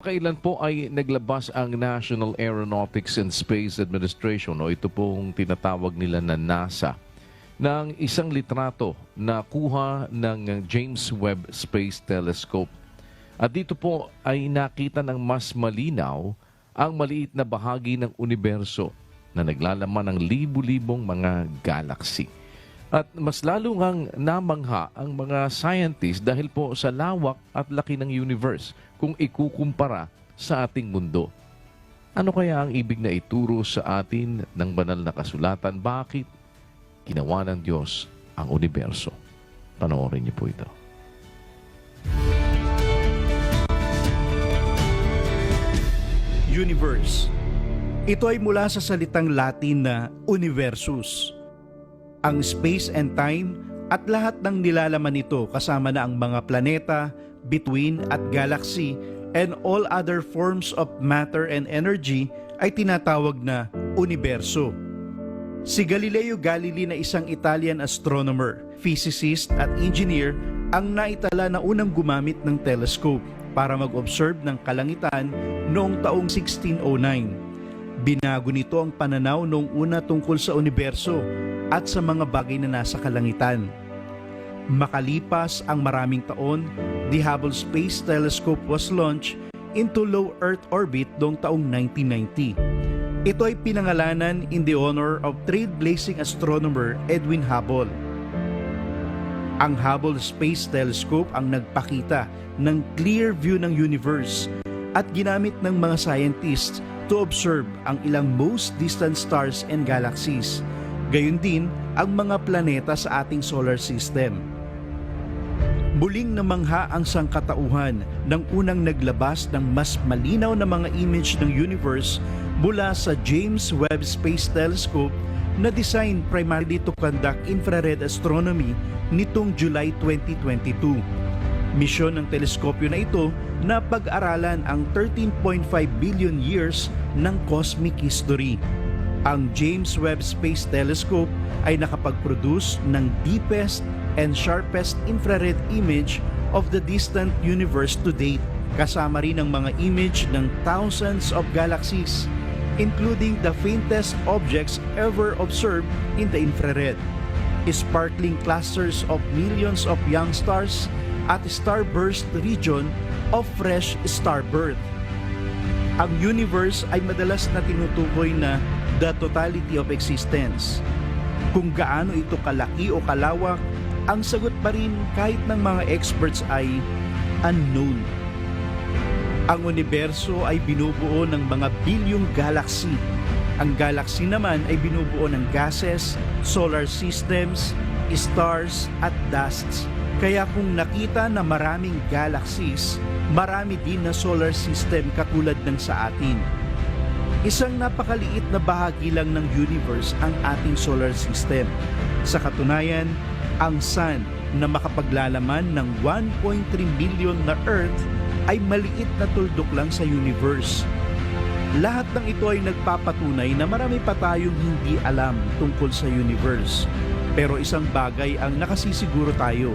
Kailan po ay naglabas ang National Aeronautics and Space Administration o ito pong tinatawag nila na NASA ng isang litrato na kuha ng James Webb Space Telescope. At dito po ay nakita ng mas malinaw ang maliit na bahagi ng universo na naglalaman ng libu-libong mga galaxy. At mas lalo ngang namangha ang mga scientists dahil po sa lawak at laki ng universe kung ikukumpara sa ating mundo. Ano kaya ang ibig na ituro sa atin ng banal na kasulatan? Bakit ginawa ng Diyos ang universo? Panoorin niyo po ito. universe. Ito ay mula sa salitang Latin na universus. Ang space and time at lahat ng nilalaman nito kasama na ang mga planeta, between at galaxy and all other forms of matter and energy ay tinatawag na universo. Si Galileo Galilei na isang Italian astronomer, physicist at engineer ang naitala na unang gumamit ng telescope para mag-observe ng kalangitan noong taong 1609. Binago nito ang pananaw noong una tungkol sa universo at sa mga bagay na nasa kalangitan. Makalipas ang maraming taon, the Hubble Space Telescope was launched into low Earth orbit noong taong 1990. Ito ay pinangalanan in the honor of trailblazing astronomer Edwin Hubble. Ang Hubble Space Telescope ang nagpakita ng clear view ng universe at ginamit ng mga scientists to observe ang ilang most distant stars and galaxies. Gayon din ang mga planeta sa ating solar system. Muling namangha ang sangkatauhan ng unang naglabas ng mas malinaw na mga image ng universe mula sa James Webb Space Telescope na design primarily to conduct infrared astronomy nitong July 2022. Misyon ng teleskopyo na ito na pag-aralan ang 13.5 billion years ng cosmic history. Ang James Webb Space Telescope ay nakapag-produce ng deepest and sharpest infrared image of the distant universe to date, kasama rin ang mga image ng thousands of galaxies, including the faintest objects ever observed in the infrared, sparkling clusters of millions of young stars at starburst region of fresh star birth. Ang universe ay madalas na tinutukoy na the totality of existence. Kung gaano ito kalaki o kalawak, ang sagot pa rin kahit ng mga experts ay unknown. Ang universo ay binubuo ng mga bilyong galaxy. Ang galaxy naman ay binubuo ng gases, solar systems, stars at dusts. Kaya kung nakita na maraming galaxies, marami din na solar system katulad ng sa atin. Isang napakaliit na bahagi lang ng universe ang ating solar system. Sa katunayan, ang Sun na makapaglalaman ng 1.3 million na Earth ay maliit na tuldok lang sa universe. Lahat ng ito ay nagpapatunay na marami pa tayong hindi alam tungkol sa universe. Pero isang bagay ang nakasisiguro tayo.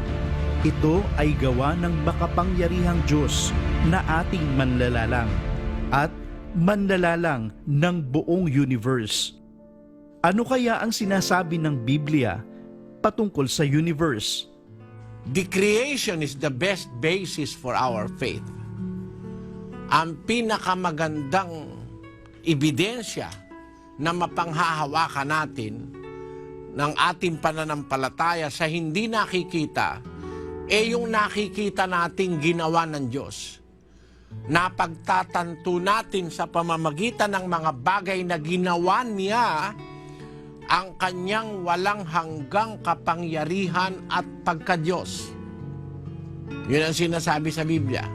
Ito ay gawa ng makapangyarihang Diyos na ating manlalalang manlalalang ng buong universe. Ano kaya ang sinasabi ng Biblia patungkol sa universe? The creation is the best basis for our faith. Ang pinakamagandang ebidensya na mapanghahawakan natin ng ating pananampalataya sa hindi nakikita, eh yung nakikita nating ginawa ng Diyos. Napagtatanto natin sa pamamagitan ng mga bagay na ginawa niya ang kanyang walang hanggang kapangyarihan at pagkadyos. Yun ang sinasabi sa Biblia.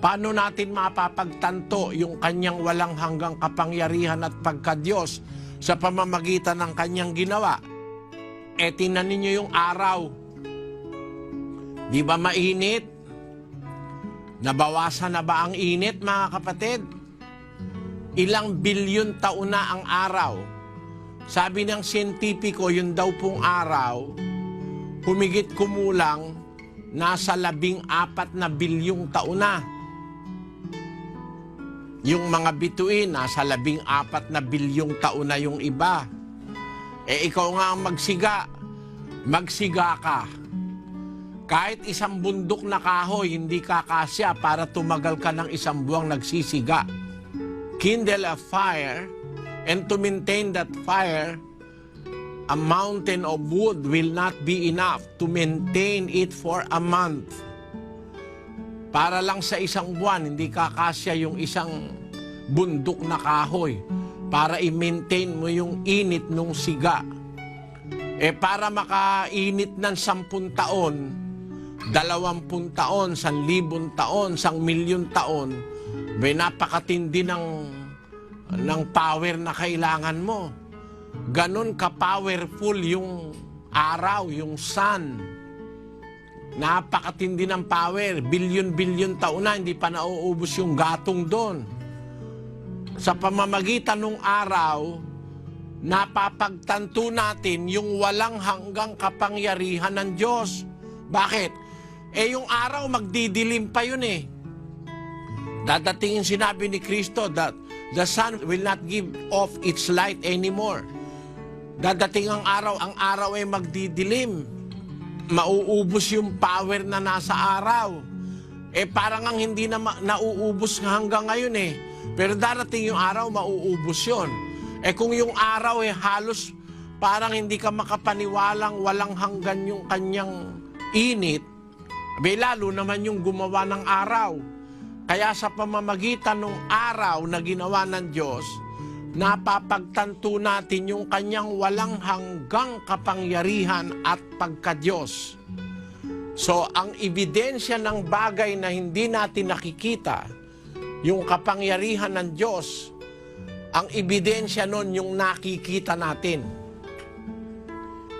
Paano natin mapapagtanto yung kanyang walang hanggang kapangyarihan at pagkadyos sa pamamagitan ng kanyang ginawa? E tinan ninyo yung araw. Di ba mainit? Nabawasan na ba ang init mga kapatid? Ilang bilyon taon na ang araw. Sabi ng siyentipiko, yun daw pong araw, humigit kumulang nasa labing apat na bilyong taon na. Yung mga bituin, nasa labing apat na bilyong taon na yung iba. Eh ikaw nga ang magsiga. Magsiga ka. Kahit isang bundok na kahoy, hindi kakasya para tumagal ka ng isang buwang nagsisiga. Kindle a fire, and to maintain that fire, a mountain of wood will not be enough to maintain it for a month. Para lang sa isang buwan, hindi kakasya yung isang bundok na kahoy para i-maintain mo yung init nung siga. Eh para makainit ng sampun taon, dalawampun taon, san libon taon, sang milyon taon, may napakatindi ng, ng power na kailangan mo. Ganon ka-powerful yung araw, yung sun. Napakatindi ng power. Bilyon-bilyon taon na, hindi pa nauubos yung gatong doon. Sa pamamagitan ng araw, napapagtanto natin yung walang hanggang kapangyarihan ng Diyos. Bakit? Eh yung araw magdidilim pa yun eh. Dadating yung sinabi ni Kristo that the sun will not give off its light anymore. Dadating ang araw, ang araw ay magdidilim. Mauubos yung power na nasa araw. Eh parang ang hindi na nauubos hanggang ngayon eh. Pero darating yung araw, mauubos yon. Eh kung yung araw eh halos parang hindi ka makapaniwalang walang hanggan yung kanyang init, lalo naman yung gumawa ng araw. Kaya sa pamamagitan ng araw na ginawa ng Diyos, napapagtanto natin yung kanyang walang hanggang kapangyarihan at pagkadyos. So, ang ebidensya ng bagay na hindi natin nakikita, yung kapangyarihan ng Diyos, ang ebidensya nun yung nakikita natin.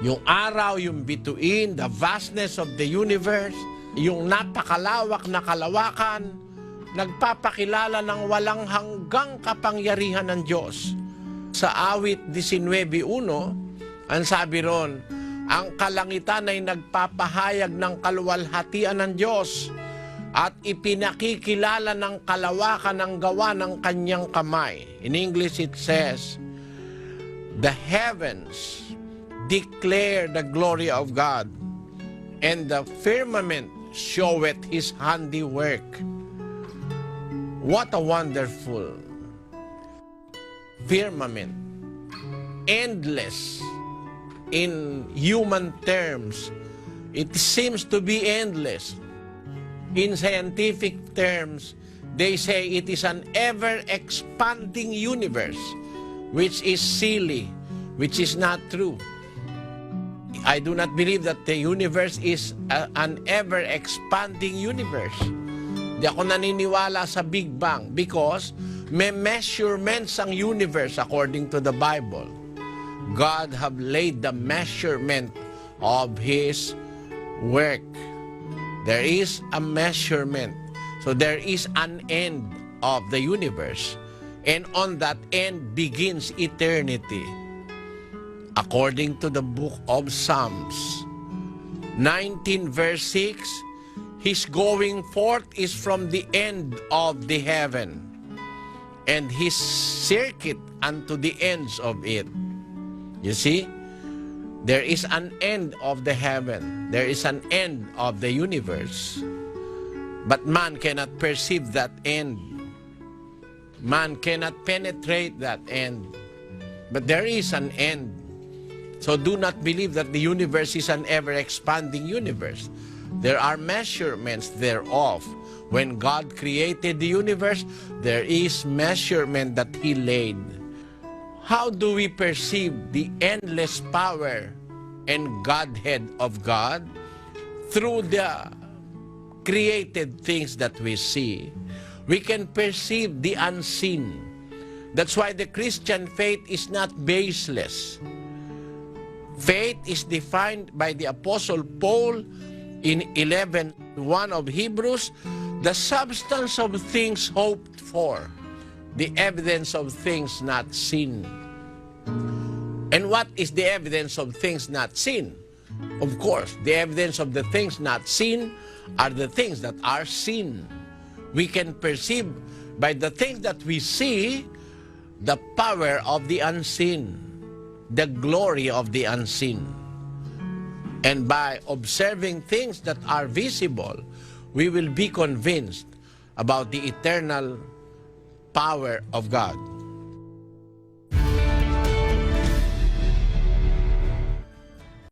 Yung araw, yung bituin, the vastness of the universe, yung napakalawak na kalawakan, nagpapakilala ng walang hanggang kapangyarihan ng Diyos. Sa awit 19.1, ang sabi ron, ang kalangitan ay nagpapahayag ng kaluwalhatian ng Diyos at ipinakikilala ng kalawakan ng gawa ng kanyang kamay. In English it says, The heavens declare the glory of God, and the firmament showeth his handiwork. What a wonderful firmament. Endless in human terms. It seems to be endless. In scientific terms, they say it is an ever expanding universe, which is silly, which is not true. I do not believe that the universe is a- an ever expanding universe. Di ako naniniwala sa Big Bang because may measurements ang universe according to the Bible. God have laid the measurement of His work. There is a measurement. So there is an end of the universe. And on that end begins eternity according to the book of Psalms 19 verse 6 his going forth is from the end of the heaven and his circuit unto the ends of it. You see there is an end of the heaven there is an end of the universe. But man cannot perceive that end. Man cannot penetrate that end. But there is an end so do not believe that the universe is an ever expanding universe. There are measurements thereof. When God created the universe, there is measurement that He laid. How do we perceive the endless power and Godhead of God? Through the created things that we see. We can perceive the unseen. That's why the Christian faith is not baseless. Faith is defined by the Apostle Paul in 11.1 of Hebrews, the substance of things hoped for, the evidence of things not seen. And what is the evidence of things not seen? Of course, the evidence of the things not seen are the things that are seen. We can perceive by the things that we see, the power of the unseen, the glory of the unseen. And by observing things that are visible, we will be convinced about the eternal power of God.